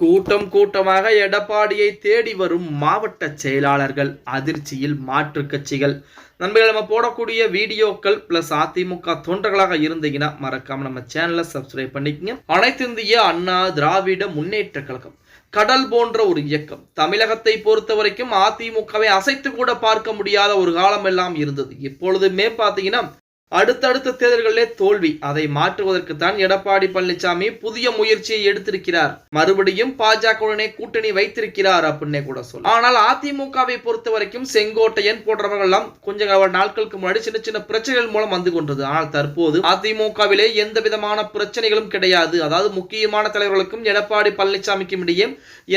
கூட்டம் கூட்டமாக எடப்பாடியை தேடி வரும் மாவட்ட செயலாளர்கள் அதிர்ச்சியில் மாற்றுக் கட்சிகள். நண்பர்கள் நம்ம போடக்கூடிய வீடியோக்கள் பிளஸ் அதிமுக தொண்டர்களாக இருந்தீங்கன்னா மறக்காம நம்ம சேனலை சப்ஸ்கிரைப் பண்ணிக்கங்க. அனைத்து இந்திய அண்ணா திராவிட முன்னேற்ற கழகம். கடல் போன்ற ஒரு இயக்கம். தமிழகத்தை பொறுத்த வரைக்கும் அதிமுகவை அசைத்து கூட பார்க்க முடியாத ஒரு காலம் எல்லாம் இருந்தது. இப்பொழுதுமே பார்த்தீங்கன்னா அடுத்தடுத்த தேர்தல்களிலே தோல்வி. அதை மாற்றுவதற்குத்தான் எடப்பாடி பழனிசாமி புதிய முயற்சியை எடுத்திருக்கிறார். மறுபடியும் பாஜகவுடனே கூட்டணி வைத்திருக்கிறார் அப்படின்னே கூட சொல்லு ஆனால் அதிமுகவை பொறுத்த வரைக்கும் செங்கோட்டையன் போன்றவர்கள் எல்லாம் கொஞ்சம் நாட்களுக்கு முன்னாடி சின்ன சின்ன பிரச்சனைகள் மூலம் வந்து கொண்டது. ஆனால் தற்போது அதிமுகவிலே எந்த விதமான பிரச்சனைகளும் கிடையாது. அதாவது முக்கியமான தலைவர்களுக்கும் எடப்பாடி பழனிசாமிக்கும் இடையே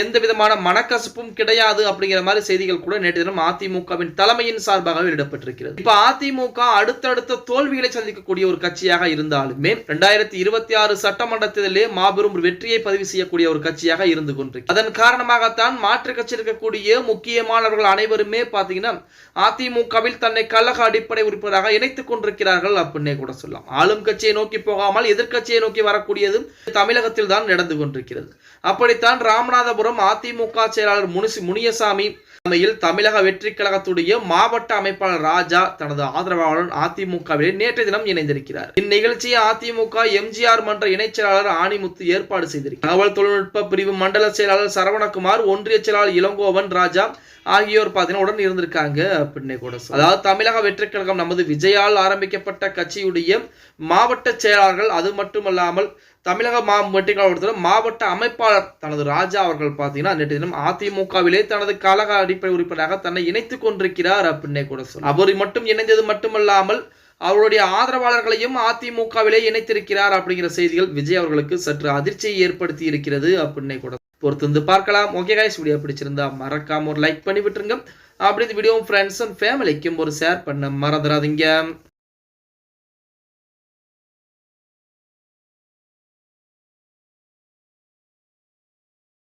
எந்த விதமான மனக்கசப்பும் கிடையாது அப்படிங்கிற மாதிரி செய்திகள் கூட நேற்று தினம் அதிமுகவின் தலைமையின் சார்பாக வெளியிடப்பட்டிருக்கிறது. இப்ப அதிமுக அடுத்தடுத்த தோல்விகளை சந்திக்கக்கூடிய ஒரு கட்சியாக இருந்தாலுமே ரெண்டாயிரத்தி இருபத்தி ஆறு சட்டமன்ற தேர்தலிலே மாபெரும் வெற்றியை பதிவு செய்யக்கூடிய ஒரு கட்சியாக இருந்து கொண்டிருக்கு. அதன் காரணமாகத்தான் மாற்று கட்சி இருக்கக்கூடிய முக்கியமானவர்கள் அனைவருமே பாத்தீங்கன்னா அதிமுகவில் தன்னை கழக அடிப்படை உறுப்பினராக இணைத்துக் கொண்டிருக்கிறார்கள் அப்படின்னே கூட சொல்லலாம். ஆளும் கட்சியை நோக்கி போகாமல் எதிர்கட்சியை நோக்கி வரக்கூடியது தமிழகத்தில் தான் நடந்து கொண்டிருக்கிறது. அப்படித்தான் ராமநாதபுரம் அதிமுக செயலாளர் முனிசி முனியசாமி தலைமையில் தமிழக வெற்றி கழகத்துடைய மாவட்ட அமைப்பாளர் ராஜா தனது ஆதரவாளர் அதிமுகவில் நேற்றைய தினம் இணைந்திருக்கிறார். இந்நிகழ்ச்சியை அதிமுக எம்ஜிஆர் மன்ற இணைச் செயலாளர் ஆணிமுத்து ஏற்பாடு செய்திருக்கிறார். தகவல் தொழில்நுட்ப பிரிவு மண்டல செயலாளர் சரவணகுமார் ஒன்றிய செயலாளர் இளங்கோவன் ராஜா ஆகியோர் பார்த்தீங்கன்னா உடன் இருந்திருக்காங்க. அப்படின்னு கூட சொல்லலாம். அதாவது தமிழக வெற்றி கழகம் நமது விஜயால் ஆரம்பிக்கப்பட்ட கட்சியுடைய மாவட்ட செயலாளர்கள் அது மட்டுமல்லாமல் தமிழக மா வெற்றி மாவட்ட அமைப்பாளர் தனது ராஜா அவர்கள் பார்த்தீங்கன்னா நேற்று தினம் அதிமுகவிலே தனது கழக அடிப்படை உறுப்பினராக தன்னை இணைத்துக் கொண்டிருக்கிறார். அப்படின்னே கூட சொல்லலாம் அவர் மட்டும் இணைந்தது மட்டுமல்லாமல் அவருடைய ஆதரவாளர்களையும் அதிமுகவிலே இணைத்திருக்கிறார் அப்படிங்கிற செய்திகள் விஜய் அவர்களுக்கு சற்று அதிர்ச்சியை ஏற்படுத்தி இருக்கிறது அப்படின்னே கூட பொறுத்து பார்க்கலாம். ஓகே காய்ஸ் வீடியோ பிடிச்சிருந்தா மறக்காம ஒரு லைக் பண்ணி விட்டுருங்க அப்படி இந்த வீடியோ ஃப்ரெண்ட்ஸ் அண்ட் ஃபேமிலிக்கும் ஒரு ஷேர் பண்ண மறந்துடாதீங்க.